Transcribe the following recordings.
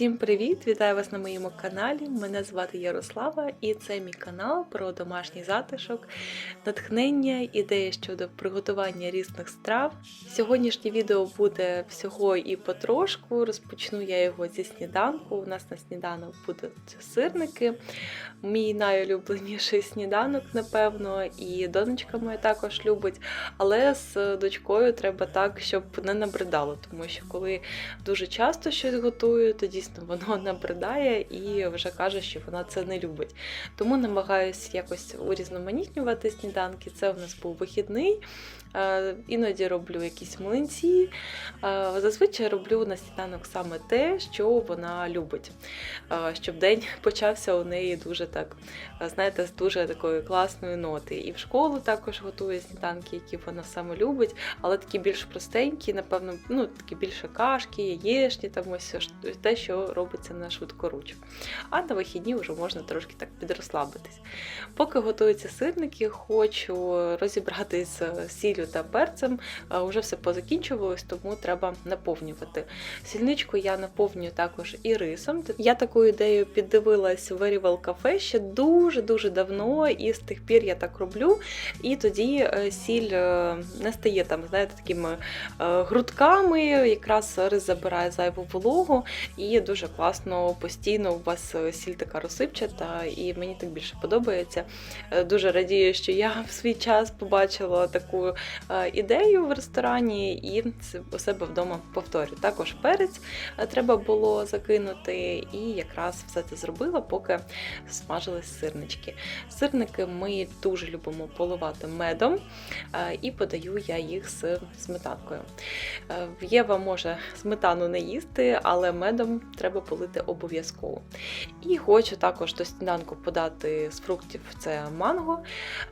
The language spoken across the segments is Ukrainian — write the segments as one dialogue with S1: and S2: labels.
S1: Всім привіт! Вітаю вас на моєму каналі. Мене звати Ярослава, і це мій канал про домашній затишок, натхнення, ідеї щодо приготування різних страв. Сьогоднішнє відео буде всього і потрошку. Розпочну я його зі сніданку. У нас на сніданок будуть сирники. Мій найулюбленіший сніданок, напевно, і донечка моя також любить. Але з дочкою треба так, щоб не набридало, тому що коли дуже часто щось готую, то дійсно воно набридає і вже каже, що вона це не любить. Тому намагаюся якось урізноманітнювати сніданки. Це в нас був вихідний. Е, Іноді роблю якісь млинці. Е, Зазвичай роблю на сніданок саме те, що вона любить. Е, Щоб день почався у неї дуже так, знаєте, з дуже такої класної ноти. І в школу також готує сніданки, які вона саме любить, але такі більш простенькі, напевно, ну такі більше кашки, яєчні, там ось те, що робиться на швидкоруч. А на вихідні вже можна трошки так підрозслабитись. Поки готуються сирники, хочу розібратись з сіллю та перцем. А, Уже все позакінчувалось, тому треба наповнювати. Сільничку я наповнюю також і рисом. Я таку ідею піддивилась в Well Cafe ще дуже-дуже давно, і з тих пір я так роблю. І тоді е, сіль не стає там, знаєте, такими е, грудками, якраз рис забирає зайву вологу, і дуже класно постійно у вас е, сіль така розсипчата, і мені так більше подобається. Дуже радію, що я в свій час побачила таку ідею в ресторані і у себе вдома повторю. Також перець е, треба було закинути, і якраз все це зробила, поки смажились сирнички. Сирники ми дуже любимо поливати медом, е, і подаю я їх з сметанкою. Е, Єва може сметану не їсти, але медом треба полити обов'язково. І хочу також до сніданку подати з фруктів це манго.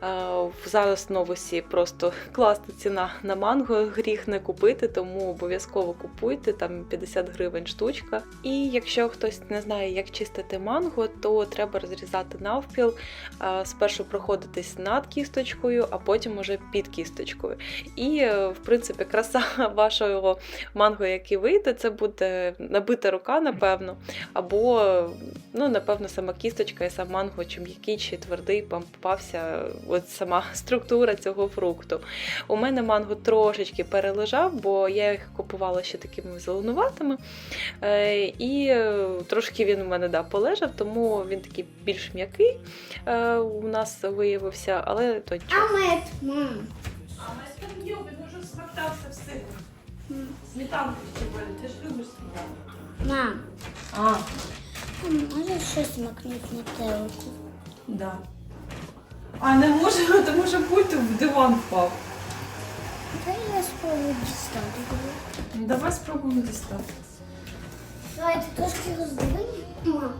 S1: Е, Зараз новосі просто класна ціна на манго, гріх не купити, тому обов'язково купуйте, там 50 гривень штучка. І якщо хтось не знає, як чистити манго, то треба розрізати навпіл, спершу проходитись над кісточкою, а потім уже під кісточкою. І, е, в принципі, краса вашого манго, який вийде, це буде набита рука, напевно, або, ну, напевно, сама кісточка і сам манго, чи м'який, чи твердий, попався от сама структура цього фрукту. У мене манго трошечки перележав, бо я їх купувала ще такими зеленуватими. Е, І е, трошки він у мене да, полежав, тому він такий більш м'який е, у нас виявився, але то нічого.
S2: Мам.
S3: А ми з тим він уже смактався в силу. Сметанку ти ж любиш сметанку.
S2: Мам,
S3: А,
S2: а можеш щось макнути на телку?
S3: да. А не може, тому що пульт в диван впав.
S2: Дай я спробую дістати.
S3: Ну, Давай спробуємо дістати.
S2: Давай, ти трошки роздиви. Мам.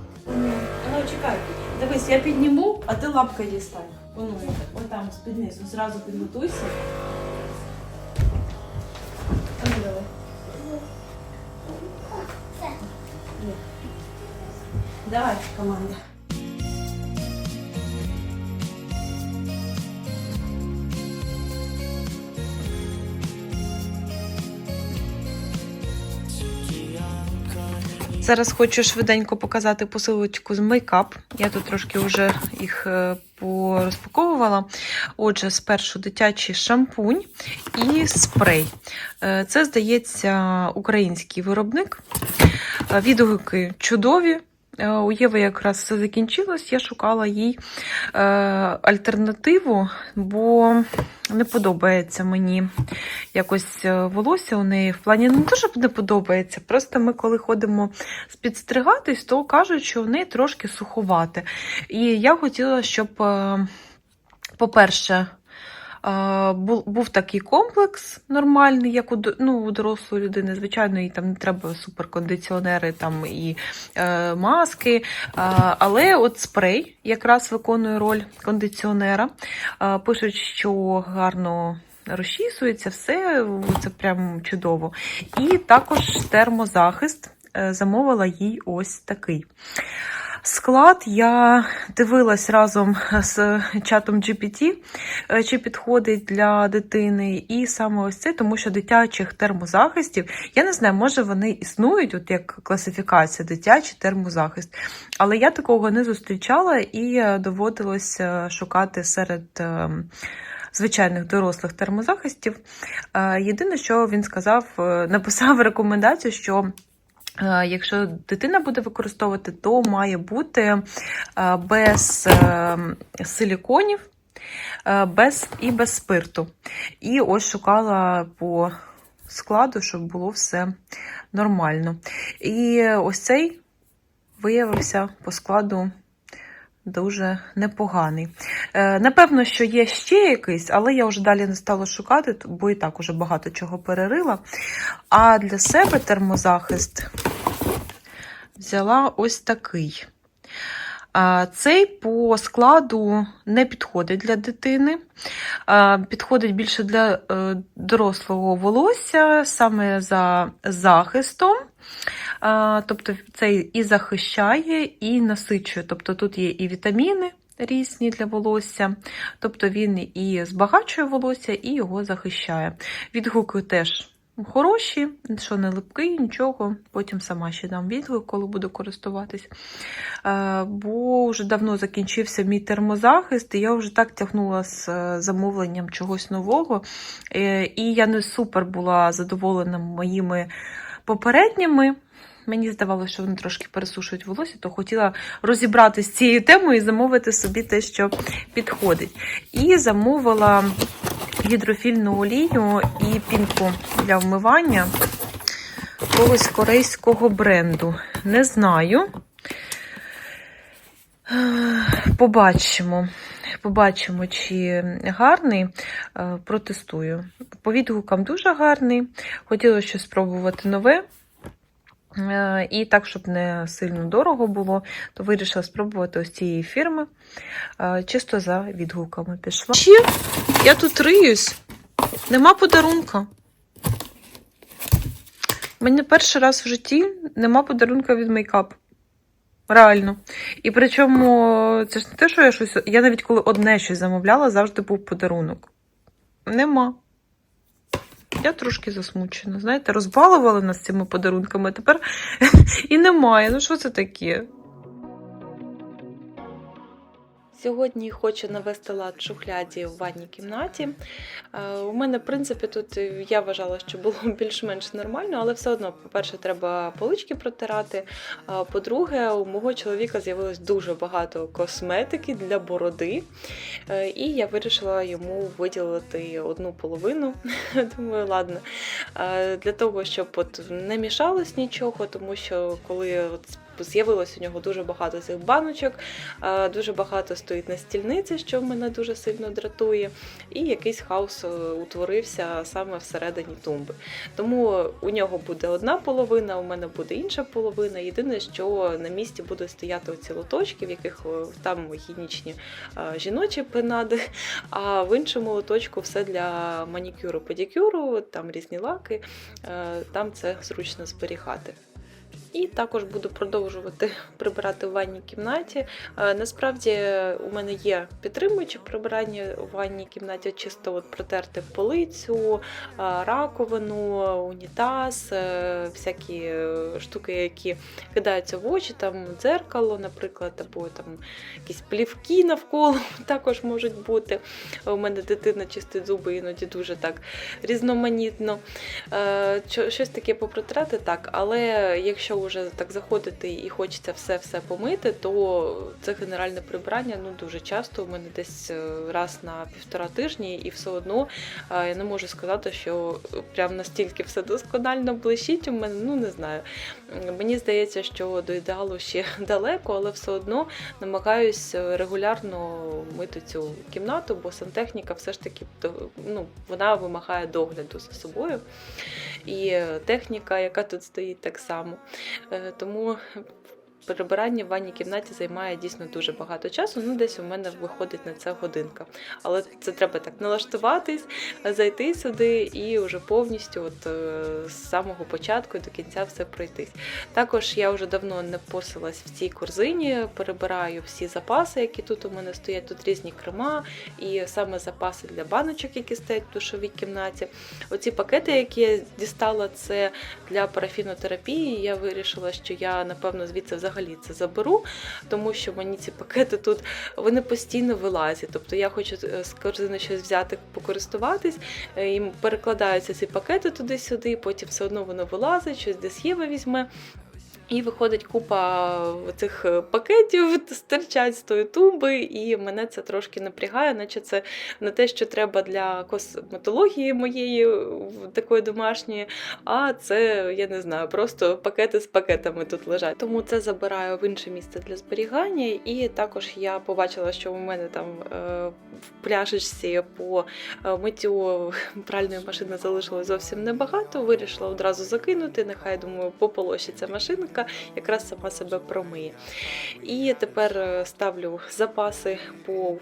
S3: Ну, чекай. Дивись, я підніму, а ти лапкою дістань. Воно, там, з-під. Зразу підготуйся. А ну, давай. Давай, команда.
S1: Зараз хочу швиденько показати посилочку з мейкап. Я тут трошки вже їх е, порозпаковувала. Отже, спершу дитячий шампунь і спрей. Е, Це, здається, український виробник. Е, Відгуки чудові. Е, У Єви якраз все закінчилось, я шукала їй е, альтернативу, бо не подобається мені якось е, волосся у неї. В плані не те, щоб не подобається. Просто ми, коли ходимо спідстригатись, то кажуть, що в неї трошки суховате. І я хотіла, щоб, по-перше, був, такий комплекс нормальний, як у, ну, у дорослої людини. Звичайно, їй там не треба суперкондиціонери там, і е, маски. Але от спрей якраз виконує роль кондиціонера. Пишуть, що гарно розчісується, все це прям чудово. І також термозахист е, замовила їй ось такий. Склад я дивилась разом з чатом GPT, е, чи підходить для дитини, і саме ось це, тому що дитячих термозахистів, я не знаю, може вони існують, от як класифікація дитячий термозахист, але я такого не зустрічала і е, доводилось е, шукати серед. Звичайних дорослих термозахистів. Єдине, що він сказав, написав рекомендацію, що Якщо дитина буде використовувати, то має бути е, без е, силіконів е, без, і без спирту. І ось шукала по складу, щоб було все нормально. І ось цей виявився по складу дуже непоганий. Е, Напевно, що є ще якийсь, але я вже далі не стала шукати, бо і так уже багато чого перерила. А для себе термозахист взяла ось такий. Цей по складу не підходить для дитини, підходить більше для е, дорослого волосся, саме за захистом. Тобто цей і захищає, і насичує. Тобто тут є і вітаміни різні для волосся, тобто він і збагачує волосся, і його захищає. Відгуки теж хороші, що не липкий, нічого. Потім сама ще дам відгук, коли буду користуватись. Е, Бо вже давно закінчився мій термозахист, і я вже так тягнула з е, замовленням чогось нового. Е, І я не супер була задоволена моїми попередніми. Мені здавалося, що вони трошки пересушують волосся, то хотіла розібратися з цією темою і замовити собі те, що підходить. І замовила гідрофільну олію і пінку для вмивання якогось корейського бренду. Не знаю. Побачимо. Побачимо, чи гарний. Е, Протестую. По відгукам дуже гарний. Хотіла щось спробувати нове. Е, І так, щоб не сильно дорого було, то вирішила спробувати ось цієї фірми. Е, Чисто за відгуками пішла. Ще я тут риюсь. Нема подарунка. Мені перший раз в житті нема подарунка від мейкап. Реально. І причому це ж не те, що я щось. Я навіть коли одне щось замовляла, завжди був подарунок. Нема. Я трошки засмучена. Знаєте, розбалували нас цими подарунками, а тепер і немає. Ну що це таке? Сьогодні хочу навести лад шухляді в ванній кімнаті. Е, У мене, в принципі, тут е, я вважала, що було більш-менш нормально, але все одно, по-перше, треба полички протирати. По-друге, у мого чоловіка з'явилось дуже багато косметики для бороди, Е, і я вирішила йому виділити одну половину. Думаю, ладно. Для того, щоб от не мішалось нічого, тому що коли от з'явилось у нього дуже багато цих баночок, е, дуже багато стоїть на стільниці, що мене дуже сильно дратує, і якийсь хаос е, утворився саме всередині тумби. Тому у нього буде одна половина, у мене буде інша половина. Єдине, що на місці будуть стояти оці лоточки, в яких е, там гігієнічні е, жіночі пенади, а в іншому лоточку все для манікюру, педикюру, там різні лаки, там це зручно зберігати. І також буду продовжувати прибирати в ванній кімнаті. Е, Насправді у мене є підтримуючі прибирання у ванній кімнаті, чисто от протерти полицю, е, раковину, унітаз, е, всякі штуки, які кидаються в очі, там дзеркало, наприклад, або там якісь плівки навколо також можуть бути. У мене дитина чистить зуби іноді дуже так різноманітно. Щось таке попротирати, так, але якщо вже так заходити і хочеться все-все помити, то це генеральне прибирання ну дуже часто. У мене десь е, раз на півтора тижні, і все одно е, я не можу сказати, що прям настільки все досконально блищить у мене. Ну не знаю. Мені здається, що до ідеалу ще далеко, але все одно намагаюсь е, регулярно мити цю кімнату, бо сантехніка все ж таки ну, вона вимагає догляду за собою. І техніка, яка тут стоїть, так само. Е, Тому прибирання в ванній кімнаті займає дійсно дуже багато часу. Ну, десь у мене виходить на це годинка. Але це треба так налаштуватись, зайти сюди і вже повністю, от е, з самого початку до кінця все пройтись. Також я вже давно не посилась в цій корзині, перебираю всі запаси, які тут у мене стоять. Тут різні крема, і саме запаси для баночок, які стоять в душовій кімнаті. Оці пакети, які я дістала, це для парафінотерапії. Я вирішила, що я напевно звідси взагалі це заберу, тому що мені ці пакети тут вони постійно вилазять. Тобто я хочу е, з корзини щось взяти, покористуватись, е, і перекладаються ці пакети туди-сюди, потім все одно воно вилазить, щось десь Єва візьме. І виходить купа цих пакетів, стирчать з тої тумби, і мене це трошки напрягає, наче це не те, що треба для косметології моєї такої домашньої, а це, я не знаю, просто пакети з пакетами тут лежать. Тому це забираю в інше місце для зберігання. І також я побачила, що у мене там е, в пляшечці по е, миттю пральної машини залишилось зовсім небагато. Вирішила одразу закинути. Нехай думаю, пополощиться машинка, якраз сама себе промиє. І тепер е, ставлю запаси по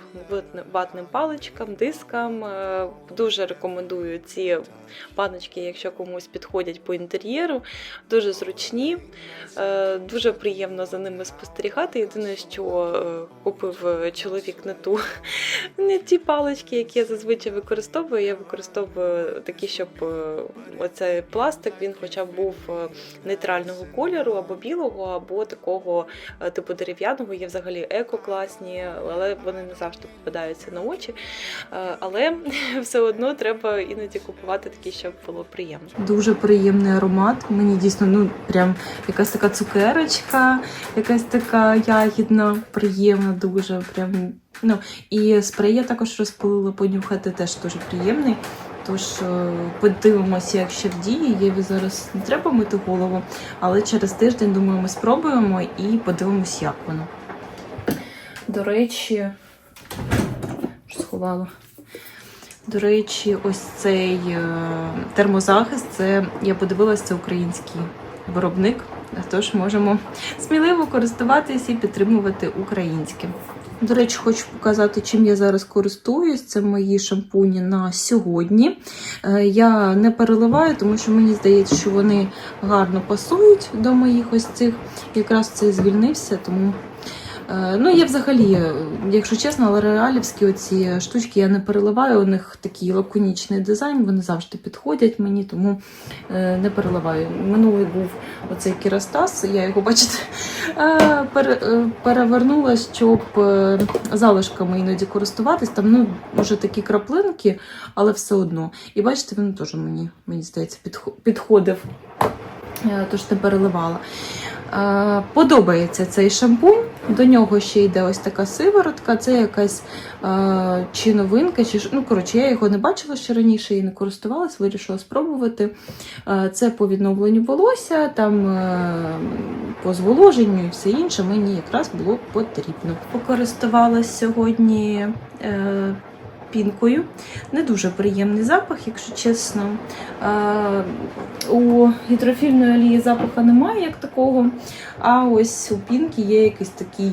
S1: ватним паличкам, дискам. Е, Дуже рекомендую ці баночки, якщо комусь підходять по інтер'єру. Дуже зручні, е, дуже приємно за ними спостерігати. Єдине, що купив чоловік не ту не ті палички, які я зазвичай використовую. Я використовую такі, щоб оцей пластик він хоча б був нейтрального кольору, або білого, або такого е, типу дерев'яного. Є взагалі еко-класні, але вони не завжди попадаються на очі. Е, Але все одно треба іноді купувати такі, щоб було приємно.
S4: Дуже приємний аромат. Мені дійсно ну прям якась така цукерочка, якась така ягідна, приємна, дуже прям. Ну і спрей я також розпилила понюхати, теж дуже приємний. Тож подивимося, як ще в дії. Єві зараз не треба мити голову, але через тиждень, думаю, ми спробуємо і подивимось, як воно. До речі, сховала. До речі, ось цей е, термозахист, це я подивилася, це український виробник. Тож можемо сміливо користуватись і підтримувати українське. До речі, хочу показати, чим я зараз користуюсь. Це мої шампуні на сьогодні. Е, Я не переливаю, тому що мені здається, що вони гарно пасують до моїх ось цих. Якраз це звільнився, тому Ну, я взагалі, е, якщо чесно, лореалівські оці штучки я не переливаю. У них такий лаконічний дизайн, вони завжди підходять мені, тому е, не переливаю. Минулий був оцей кірастас, я його, бачите, е, пере- е, перевернула, щоб е, залишками іноді користуватись. Там ну, вже такі краплинки, але все одно. І бачите, він теж мені, мені здається, підходив. Е, Тож не переливала. Е, Подобається цей шампунь. До нього ще йде ось така сиворотка. Це якась е, чи новинка, чи ну коротше, я його не бачила ще раніше і не користувалась, вирішила спробувати. Е, це по відновленню волосся, там е, по зволоженню і все інше мені якраз було потрібно. Покористувалась сьогодні. Е, Пінкою. Не дуже приємний запах, якщо чесно. У гідрофільної олії запаху немає як такого. А ось у пінки є якийсь такий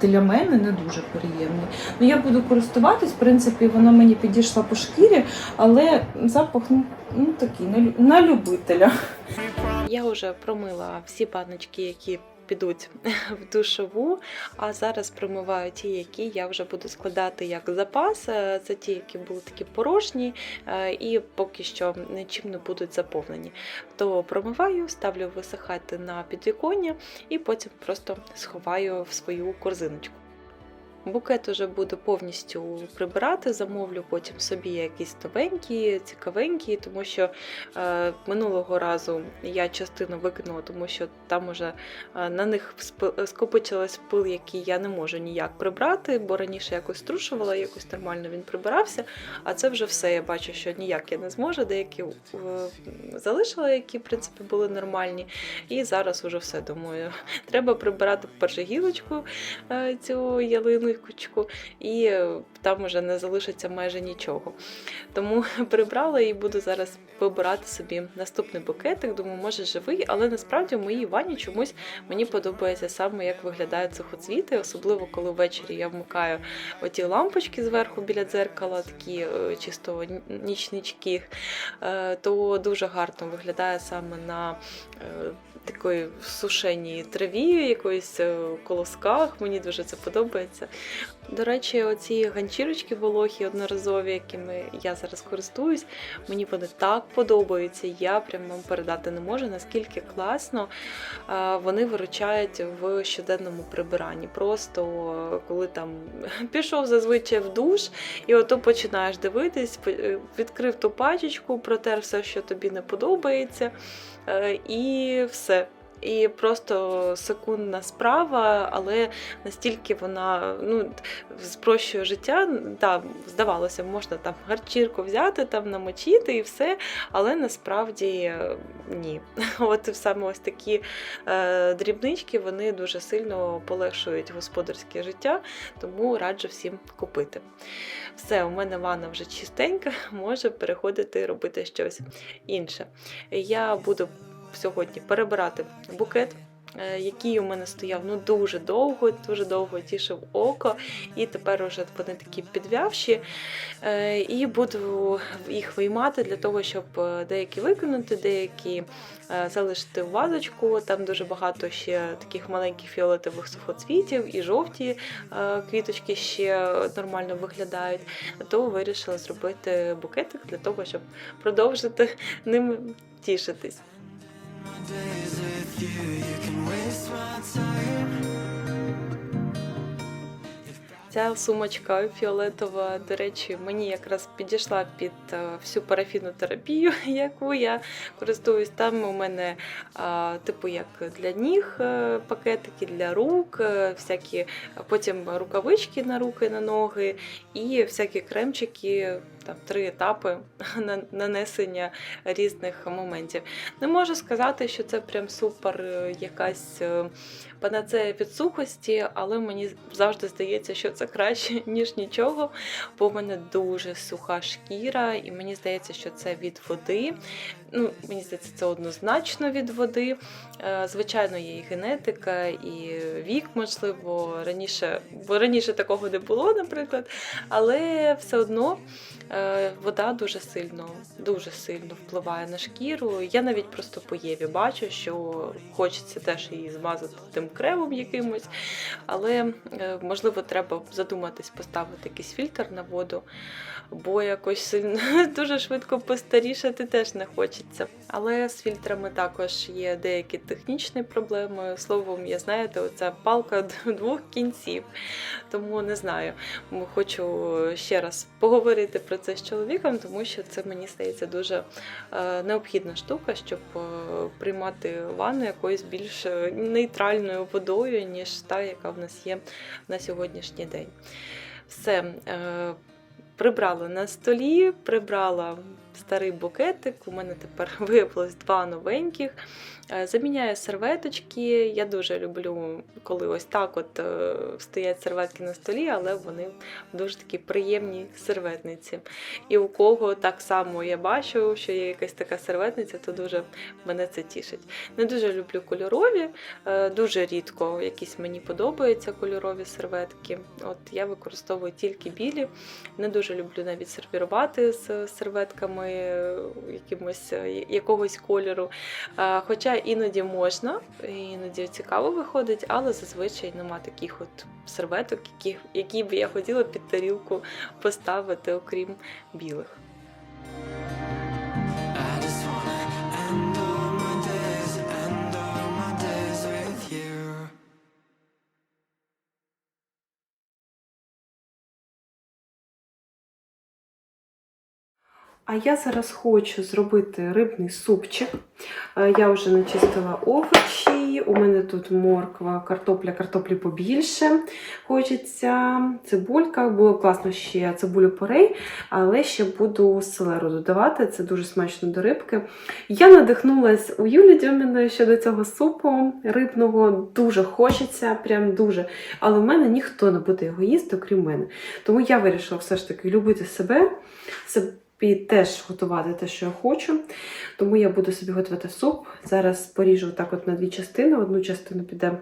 S4: для мене не дуже приємний. Ну, я буду користуватись, в принципі, вона мені підійшла по шкірі, але запах ну, ну такий на, любителя.
S1: Я вже промила всі баночки, які підуть в душову, а зараз промиваю ті, які я вже буду складати як запас. Е, Це ті, які були такі порожні е, і поки що нічим не будуть заповнені. То промиваю, ставлю висихати на підвіконня і потім просто сховаю в свою корзиночку. Букет уже буду повністю прибирати, замовлю потім собі якісь новенькі, цікавенькі, тому що е, минулого разу я частину викинула, тому що там уже е, на них скопичилась пил, який я не можу ніяк прибрати, бо раніше якось струшувала, якось нормально він прибирався. А це вже все. Я бачу, що ніяк я не зможу. Деякі е, залишила, які в принципі були нормальні. І зараз уже все думаю. Треба прибирати першу гілочку е, цю ялиночку. Поличку, і е, там уже не залишиться майже нічого. Тому прибрала і буду зараз вибирати собі наступний букетик. Думаю, може живий, але насправді в моїй ванні чомусь мені подобається саме, як виглядають сухоцвіти, особливо коли ввечері я вмикаю оті лампочки зверху біля дзеркала, такі е, чисто нічнички, е, то дуже гарно виглядає саме на такої сушеній траві, якоїсь е, колосках. Мені дуже це подобається. До речі, оці ганчірочки вологі одноразові, якими я зараз користуюсь, мені вони так подобаються. Я прям вам передати не можу, наскільки класно вони виручають в щоденному прибиранні. Просто е, коли там пішов зазвичай в душ, і ото починаєш дивитись, е, відкрив ту пачечку, протер все, що тобі не подобається, і все. І просто секундна справа, але настільки вона ну, спрощує життя. Та, здавалося, можна там гарчірку взяти, там намочити і все, але насправді е, ні. От саме ось такі е, дрібнички вони дуже сильно полегшують господарське життя, тому раджу всім купити. Все, у мене ванна вже чистенька, може переходити робити щось інше. Я буду сьогодні перебирати букет. е, Який у мене стояв ну дуже довго, дуже довго тішив око, і тепер уже вони такі підвявші. Е, І буду їх виймати для того, щоб е, деякі викинути, деякі залишити в вазочку. Там дуже багато ще таких маленьких фіолетових сухоцвітів і жовті квіточки ще нормально виглядають. То вирішила зробити букетик для того, щоб продовжити ним тішитись. Ця сумочка фіолетова, до речі, мені якраз підійшла під е, всю парафінну терапію, яку я користуюсь. Там у мене типу як для ніг е, пакетики, для рук, е, всякі потім рукавички на руки, на ноги і всякі кремчики. Там три етапи нанесення різних моментів. Не можу сказати, що це прям супер е, якась е, панацея від сухості, але мені завжди здається, що це краще, ніж нічого, бо в мене дуже суха шкіра, і мені здається, що це від води. Ну, мені здається, це однозначно від води. Е, Звичайно, є і генетика, і вік, можливо, раніше, бо раніше такого не було, наприклад. Але все одно вода дуже сильно, дуже сильно впливає на шкіру. Я навіть просто по Єві бачу, що хочеться теж її змазати тим кремом якимось. Але е, можливо треба задуматись поставити якийсь фільтр на воду, бо якось сильно дуже швидко постарішати теж не хочеться. Але з фільтрами також є деякі технічні проблеми. Словом, я знаєте, оця палка двох кінців. Тому не знаю. Хочу ще раз поговорити про це з чоловіком, тому що це мені здається дуже е, необхідна штука, щоб е, приймати ванну якоюсь більш е, нейтральною водою, ніж та, яка в нас є на сьогоднішній день. Все. Прибрала на столі, прибрала старий букетик. У мене тепер виявилось два новеньких. Е, Заміняю серветочки. Я дуже люблю, коли ось так от е, стоять серветки на столі, але вони дуже такі приємні серветниці. І у кого так само я бачу, що є якась така серветниця, то дуже мене це тішить. Не дуже люблю кольорові, е, дуже рідко якісь мені подобаються кольорові серветки. От я використовую тільки білі. Не дуже люблю навіть сервірувати з серветками якимось якогось кольору. Хоча іноді можна, іноді цікаво виходить, але зазвичай нема таких от серветок, які, які б я хотіла під тарілку поставити, окрім білих.
S4: А я зараз хочу зробити рибний супчик. Е, Я вже начистила овочі.
S5: У мене тут морква, картопля, картоплі побільше. Хочеться цибулька, було класно ще цибулю порей, але ще буду селеру додавати. Це дуже смачно до рибки. Я надихнулась у Юлі Дьоміної щодо цього супу рибного. Дуже хочеться, прям дуже. Але в мене ніхто не буде його їсти, окрім мене. Тому я вирішила все ж таки любити себе, собі теж готувати те, що я хочу. Тому я буду собі готувати суп. Зараз поріжу так от на дві частини. Одну частину піде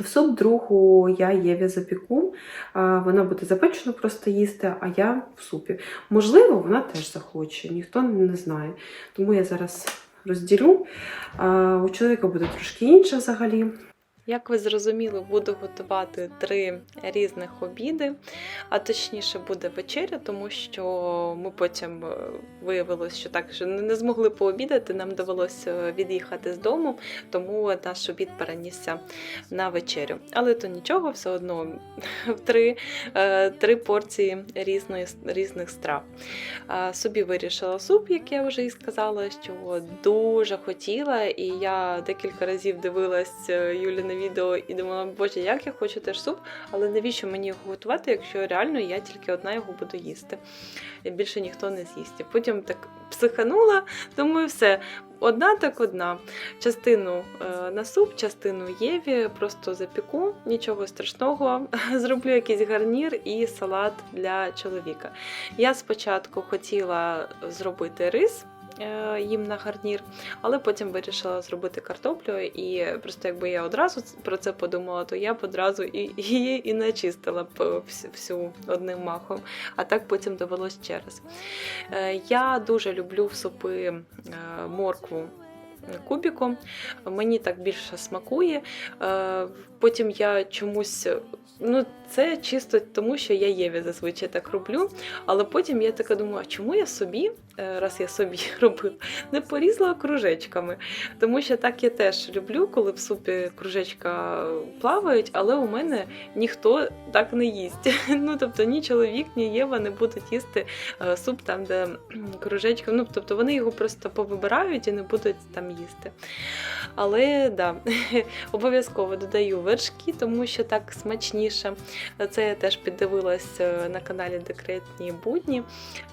S5: в суп, другу я Єві запіку. Вона буде запечена просто їсти, а я в супі. Можливо, вона теж захоче, ніхто не знає. Тому я зараз розділю. У чоловіка буде трошки інше взагалі.
S1: Як ви зрозуміли, буду готувати три різних обіди, а точніше буде вечеря, тому що ми потім е, виявилось, що так що не змогли пообідати, нам довелося від'їхати з дому, тому наш обід перенісся на вечерю. Але то нічого, все одно три, е, три порції різної, різних страв. Собі вирішила суп, як я вже і сказала, що дуже хотіла, і я декілька разів дивилась е, Юліне відео і думала, боже, як я хочу теж суп, але навіщо мені його готувати, якщо реально я тільки одна його буду їсти. І більше ніхто не з'їсть. Потім так психанула, думаю, все. Одна так одна. Частину е, на суп, частину Єві, просто запіку, нічого страшного. Зроблю якийсь гарнір і салат для чоловіка. Я спочатку хотіла зробити рис. Е, Їм на гарнір, але потім вирішила зробити картоплю, і просто якби я одразу про це подумала, то я б одразу і її і начистила б всю- одним махом, а так потім довелось ще раз. Е, Я дуже люблю в супи е, моркву кубіком. Мені так більше смакує. Потім я чомусь. Ну, це чисто тому, що я Єві зазвичай так роблю. Але потім я така думаю, а чому я собі, раз я собі робила, не порізала кружечками? Тому що так я теж люблю, коли в супі кружечка плавають, але у мене ніхто так не їсть. Ну, тобто ні чоловік, ні Єва не будуть їсти е, суп там, де кружечка. Ну, тобто вони його просто повибирають і не будуть там їсти. Але да, обов'язково додаю вершки, тому що так смачніше. Це я теж піддивилась е, на каналі Декретні будні.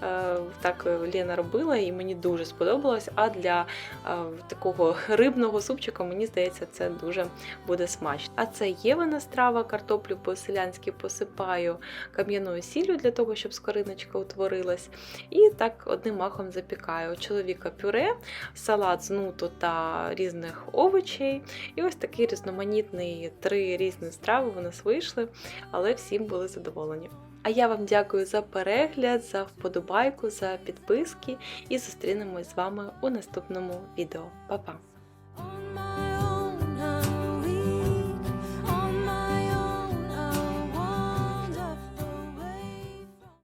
S1: Е, Так е, Лена робила і мені дуже сподобалось. А для е, такого рибного супчика, мені здається, це дуже буде смачно. А це Євина страва, картоплю по-селянськи посипаю кам'яною сіллю для того, щоб скориночка утворилась. І так одним махом запікаю. Чоловіка пюре, салат з нуту та різних овочей. І ось такий різноманітний три різні страви у нас вийшли, але всім були задоволені. А я вам дякую за перегляд, за вподобайку, за підписки і зустрінемось з вами у наступному відео. Па-па!